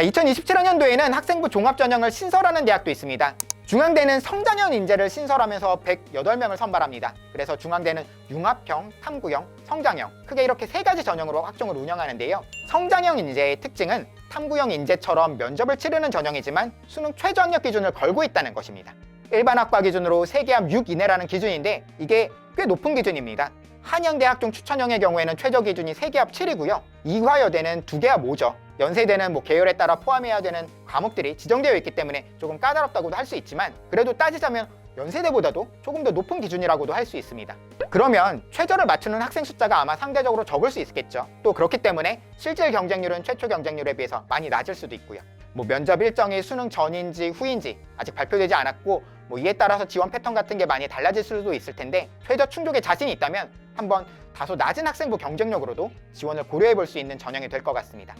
자, 2027학년도에는 학생부 종합전형을 신설하는 대학도 있습니다. 중앙대는 성장형 인재를 신설하면서 108명을 선발합니다. 그래서 중앙대는 융합형, 탐구형, 성장형 크게 이렇게 세 가지 전형으로 학종을 운영하는데요. 성장형 인재의 특징은 탐구형 인재처럼 면접을 치르는 전형이지만 수능 최저학력 기준을 걸고 있다는 것입니다. 일반 학과 기준으로 세계합 6 이내라는 기준인데 이게 꽤 높은 기준입니다. 한양대 학종 추천형의 경우에는 최저 기준이 세계합 7이고요. 이화여대는 두 개합 5죠. 연세대는 뭐 계열에 따라 포함해야 되는 과목들이 지정되어 있기 때문에 조금 까다롭다고도 할 수 있지만 그래도 따지자면 연세대보다도 조금 더 높은 기준이라고도 할 수 있습니다. 그러면 최저를 맞추는 학생 숫자가 아마 상대적으로 적을 수 있겠죠. 또 그렇기 때문에 실질 경쟁률은 최초 경쟁률에 비해서 많이 낮을 수도 있고요. 뭐 면접 일정이 수능 전인지 후인지 아직 발표되지 않았고 뭐 이에 따라서 지원 패턴 같은 게 많이 달라질 수도 있을 텐데 최저 충족에 자신이 있다면 한번 다소 낮은 학생부 경쟁력으로도 지원을 고려해 볼 수 있는 전형이 될 것 같습니다.